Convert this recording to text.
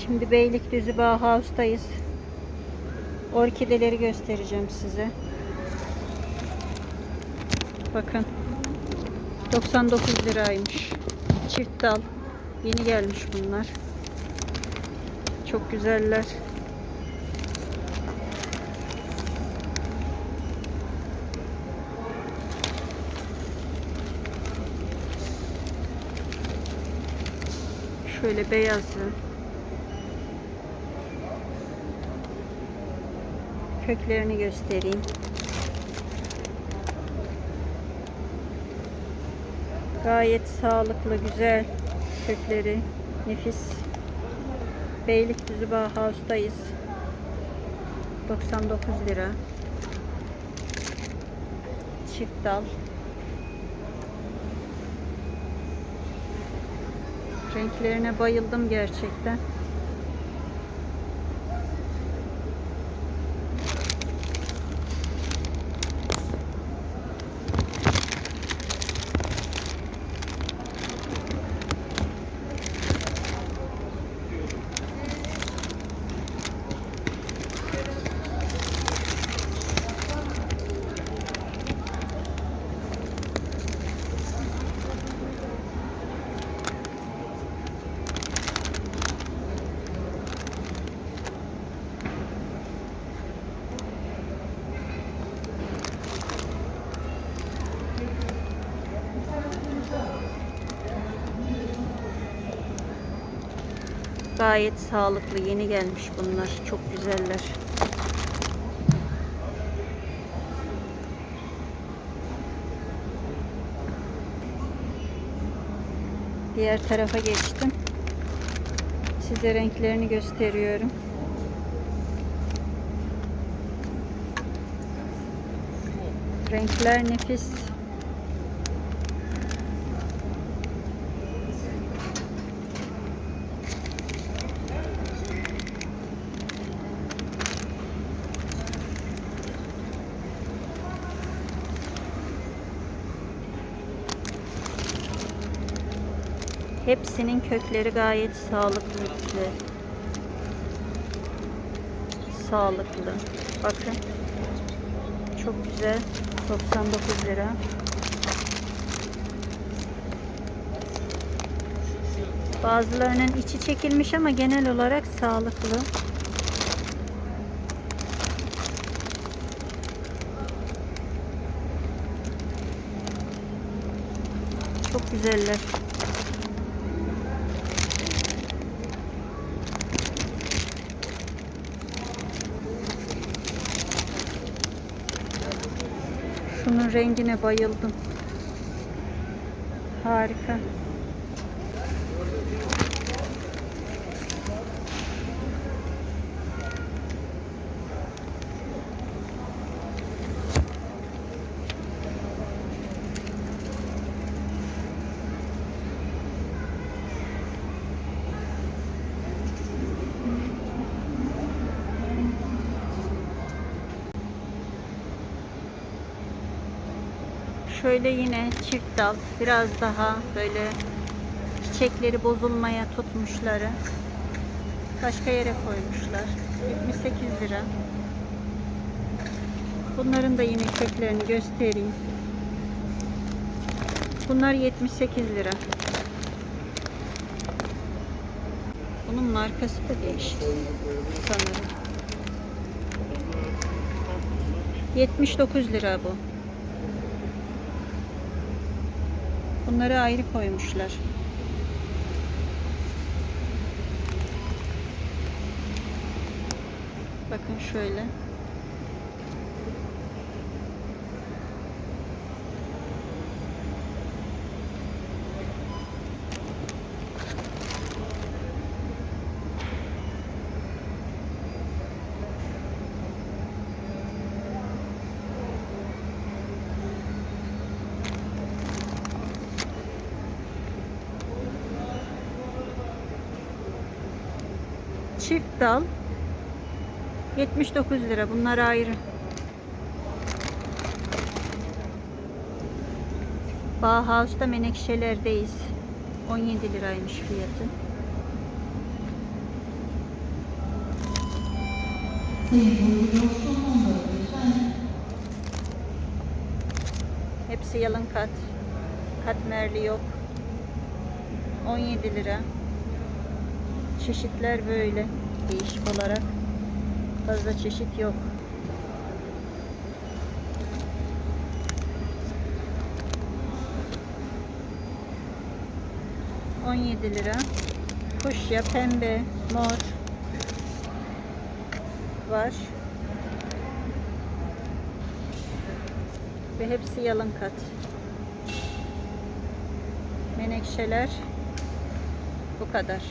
Şimdi Beylikdüzü Bauhaus'tayız. Orkideleri göstereceğim size. Bakın. 99 liraymış. Çift dal. Yeni gelmiş bunlar. Çok güzeller. Şöyle beyazı. Köklerini göstereyim. Gayet sağlıklı, güzel kökleri. Nefis. Beylikdüzü Bauhaus'tayız. 99 lira. Çift dal. Renklerine bayıldım gerçekten. Gayet sağlıklı, yeni gelmiş bunlar. Çok güzeller. Diğer tarafa geçtim. Size renklerini gösteriyorum. Renkler nefis. Hepsinin kökleri gayet sağlıklı. Sağlıklı. Bakın. Çok güzel. 99 lira. Bazılarının içi çekilmiş ama genel olarak sağlıklı. Çok güzeller. Şunun rengine bayıldım. Harika. Şöyle yine çift dal. Biraz daha böyle çiçekleri bozulmaya tutmuşları. Başka yere koymuşlar. 78 lira. Bunların da yine köklerini göstereyim. Bunlar 78 lira. Bunun markası da değişik sanırım. 79 lira bu. Bunları ayrı koymuşlar. Bakın şöyle. Çift dal 79 lira. Bunlar ayrı. Bauhaus'ta menekşelerdeyiz. 17 liraymış fiyatı. Hepsi yalın kat. Katmerli yok. 17 lira. Çeşitler böyle değişik olarak. Fazla çeşit yok. On yedi lira. Fuşya, pembe, mor var. Ve hepsi yalın kat. Menekşeler bu kadar.